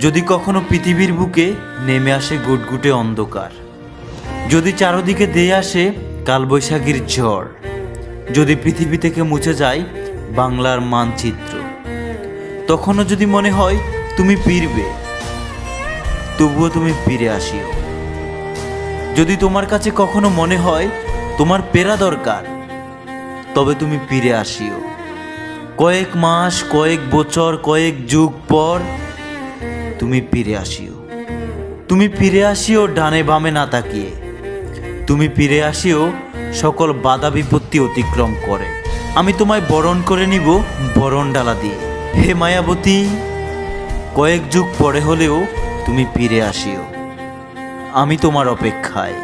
যদি কখনো পৃথিবীর বুকে নেমে আসে গুটগুটে অন্ধকার। যদি চারদিকে দিয়ে আসে কালবৈশাখীর ঝড়। যদি পৃথিবী থেকে মুছে যায় বাংলার মানচিত্র। তখনও যদি মনে হয় তুমি ফিরবে, তবুও তুমি ফিরে আসিও। যদি তোমার কাছে কখনো মনে হয় তোমার পেরা দরকার, তবে তুমি ফিরে আসিও। কয়েক মাস, কয়েক বছর, কয়েক যুগ পর তুমি ফিরে আসিও। তুমি ফিরে আসিও, ডানে বামে না তাকিয়ে। তুমি ফিরে আসিও, সকল বাধা বিপত্তি অতিক্রম করে। আমি তোমায় বরণ করে নিব, বরণ ডালা দিয়ে। হে মায়াবতী, কয়েক যুগ পরে হলেও তুমি ফিরে আসিও। আমি তোমার অপেক্ষায়।